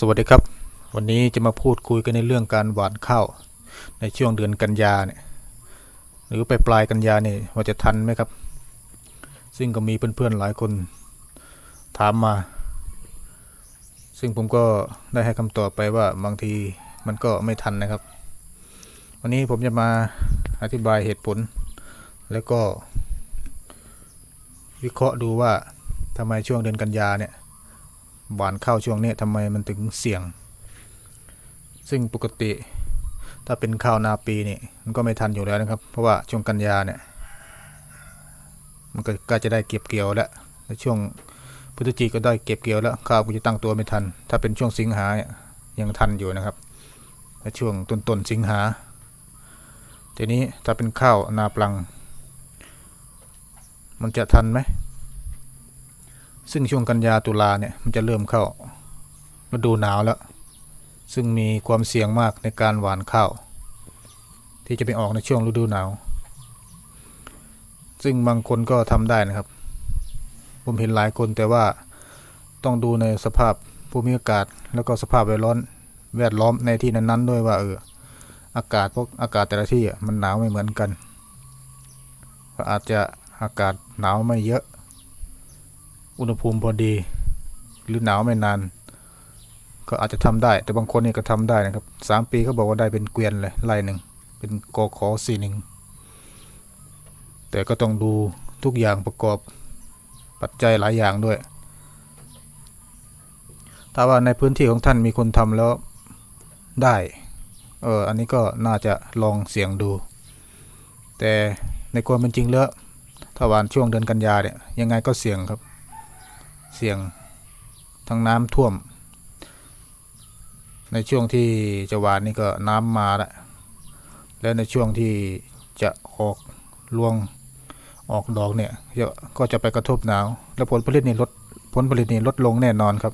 สวัสดีครับ วันนี้จะมาพูดคุยกันในเรื่องการหว่านข้าวในช่วงเดือนกันยาเนี่ยหรือไปปลายกันยาเนี่ยว่าจะทันไหมครับ ซึ่งก็มีเพื่อนๆหลายคนถามมา ซึ่งผมก็ได้ให้คำตอบไปว่าบางทีมันก็ไม่ทันนะครับ วันนี้ผมจะมาอธิบายเหตุผล แล้วก็ วิเคราะห์ดูว่าทำไมช่วงเดือนกันยาเนี่ย หวานข้าวช่วงนี้ทำไมมันถึงเสี่ยง ซึ่งปกติ ถ้าเป็นข้าวนาปีนี่มันก็ไม่ทันอยู่แล้วนะครับ เพราะว่าช่วงกันยาเนี่ย มันก็ใกล้จะได้เก็บเกี่ยวแล้วในช่วงพฤศจิกก็ได้เก็บเกี่ยวแล้วข้าวก็จะตั้งตัวไม่ทัน ถ้าเป็นช่วงสิงหาเนี่ยยังทันอยู่นะครับในช่วงต้นต้นสิงหาทีนี้ถ้าเป็นข้าวนาปลัง มันจะทันไหม ซึ่งช่วงกันยาตุลาเนี่ยมันจะเริ่มเข้าฤดูหนาวแล้ว ซึ่งมีความเสี่ยงมากในการหว่านข้าว ที่จะไปออกในช่วงฤดูหนาว ซึ่งบางคนก็ทำได้นะครับ ผมเห็นหลายคนแต่ว่าต้องดูในสภาพภูมิอากาศแล้วก็สภาพแวดล้อมแวดล้อมในที่นั้นๆด้วยว่าเอออากาศพวกอากาศแต่ละที่อะมันหนาวไม่เหมือนกันก็อาจจะอากาศหนาวไม่เยอะ อุณหภูมิพอดี หรือหนาวไม่นาน ก็อาจจะทำได้ แต่บางคนนี่ก็ทำได้นะครับสามปีเขาบอกว่าได้เป็นเกวียนเลยไร่หนึ่งเป็นกอขอสี่หนึ่งแต่ก็ต้องดูทุกอย่างประกอบปัจจัยหลายอย่างด้วย ถ้าว่าในพื้นที่ของท่านมีคนทำแล้วได้ เออ อันนี้ก็น่าจะลองเสี่ยงดู แต่ในความเป็นจริงแล้วถ้าหวานช่วงเดือนกันยาเนี่ยยังไงก็เสี่ยงครับ เสี่ยงทั้งน้ำท่วม ในช่วงที่จะหวานนี่ก็น้ำมาแล้วแล้วในช่วงที่จะออกรวงออกดอกเนี่ยจะก็จะไปกระทบหนาว แล้วผลผลิตนี่ลดผลผลิตนี่ลดลงแน่นอนครับ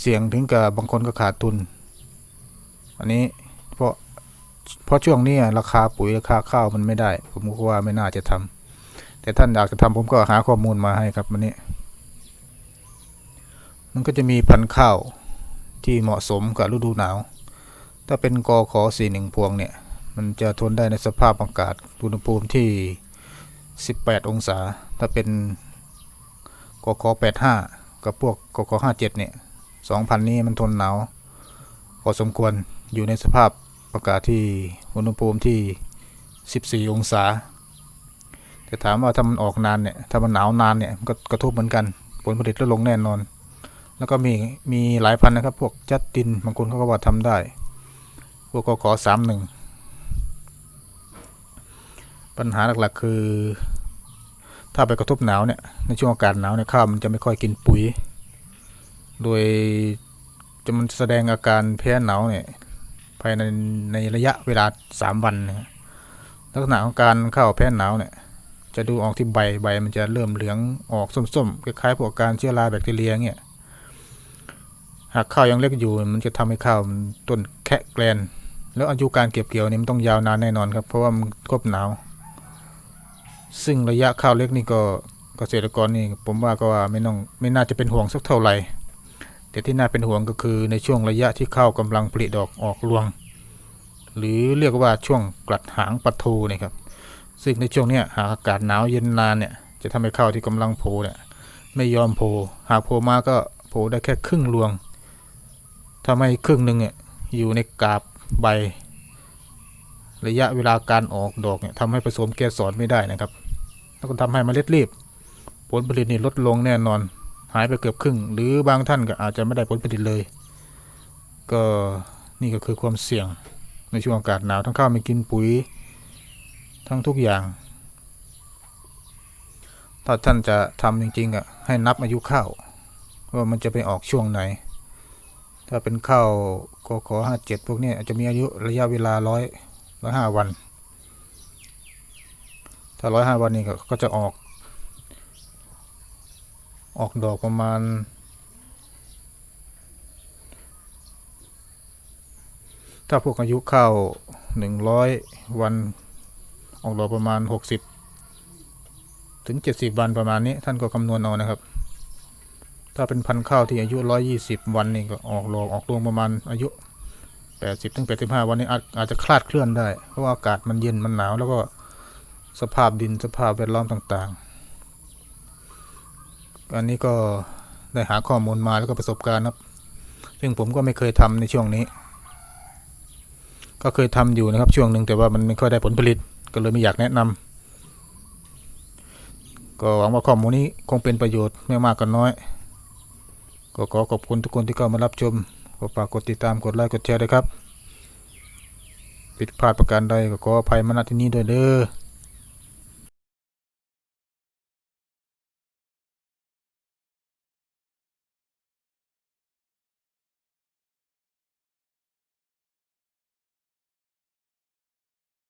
เสี่ยงถึงกับบางคนก็ขาดทุน อันนี้เพราะเพราะช่วงนี้ราคาปุ๋ยราคาข้าวมันไม่ได้ ผมก็ว่าไม่น่าจะทำแต่ท่านอยากจะทำผมก็หาข้อมูลมาให้ครับวันนี้ มันก็จะมีพันธุ์ข้าวที่เหมาะสมกับฤดูหนาว ถ้าเป็นกอขอสี่หนึ่งพวงเนี่ย มันจะทนได้ในสภาพอากาศอุณหภูมิที่ 18 องศา ถ้าเป็นกอขอ85 กับพวกกอขอ57 เนี่ย 2,000 นี้มันทนหนาวพอสมควรอยู่ในสภาพอากาศที่อุณหภูมิที่ 14 องศาแต่ถามว่าถ้ามันออกนานเนี่ย ถ้ามันหนาวนานเนี่ยก็กระทบเหมือนกัน ผลผลิตลดลงแน่นอน แล้วก็มีมีหลายพันนะครับ พวกจัดตินบางคนเขาก็ว่าทำได้ พวกกขอสามหนึ่งปัญหาหลักๆคือ ถ้าไปกระทบหนาวเนี่ยในช่วงอากาศหนาวเนี่ยข้าวมันจะไม่ค่อยกินปุ๋ย โดยจะมันแสดงอาการแพ้หนาวเนี่ยภายในในระยะเวลาสามวันนะลักษณะของการเข้าวแพ้หนาวเนี่ยจะดูออกที่ใบใบมันจะเริ่มเหลืองออกส้มๆคล้ายๆพวกการเชื้อราแบคทีเรียเงี้ยากข้าวยังเล็กอยู่มันจะทำให้ข้าวมันต้นแคะแกลน แล้วอายุการเก็บเกี่ยวนี่มันต้องยาวนานแน่นอนครับ เพราะว่ามันกบหนาว ซึ่งระยะข้าวเล็กนี่ก็เกษตรกรนี่ผมว่าก็ว่าไม่ต้องไม่น่าจะเป็นห่วงสักเท่าไหร่ แต่ที่น่าเป็นห่วงก็คือในช่วงระยะที่ข้าวกำลังผลิดอกออกรวง หรือเรียกว่าช่วงกลัดหางปะทูนี่ครับ ซึ่งในช่วงเนี้ยหากอากาศหนาวเย็นนานเนี่ยจะทำให้ข้าวที่กำลังโผล่เนี่ยไม่ยอมโผล่หากโผล่มาก็โผล่ได้แค่ครึ่งรวง ทำให้ครึ่งหนึ่งเนี่ยอยู่ในกาบใบ ระยะเวลาการออกดอกเนี่ยทำให้ผสมเกสรไม่ได้นะครับ แล้วก็ทำให้เมล็ดรีบ ผลผลิตนี่ลดลงแน่นอน หายไปเกือบครึ่ง หรือบางท่านก็อาจจะไม่ได้ผลผลิตเลย ก็นี่ก็คือความเสี่ยงในช่วงอากาศหนาวทั้งข้าวไม่กินปุ๋ย ทั้งทุกอย่าง ถ้าท่านจะทำจริงๆอะให้นับอายุข้าวว่ามันจะไปออกช่วงไหน ถ้าเป็นข้าวกขอห้าเจ็ดพวกนี้อาจจะมีอายุระยะเวลาร้อยร้อยห้าวัน ถ้าร้อยห้าวันนี้ก็จะออก ออกดอกประมาณ ถ้าพวกอายุข้าวหนึ่งร้อยวัน ออกดอกประมาณ60ถึง70วันประมาณนี้ท่านก็คำนวณเอานะครับ ถ้าเป็นพันธุ์ข้าวที่อายุร้อยี่สิบวันนี่ก็ออกรวงออกรวงประมาณอายุแปดสิบถึงแปดสิบห้าวันนี้อาจอาจจะคลาดเคลื่อนได้ เพราะว่าอากาศมันเย็นมันหนาวแล้วก็สภาพดินสภาพแวดล้อมต่างๆ อันนี้ก็ได้หาข้อมูลมาแล้วก็ประสบการณ์ครับ ซึ่งผมก็ไม่เคยทำในช่วงนี้ ก็เคยทำอยู่นะครับช่วงหนึ่งแต่ว่ามันไม่ค่อยได้ผลผลิต ก็เลยไม่อยากแนะนำก็หวังว่าข้อมูลนี้คงเป็นประโยชน์ไม่มากก็น้อย ก็ขอขอบคุณทุกคนที่เข้ามารับชมก็ฝากกดติดตามกดไลค์กดแชร์ด้วยครับ ผิดพลาดประการใดก็ขออภัยมาณที่นี้ด้วยเด้อ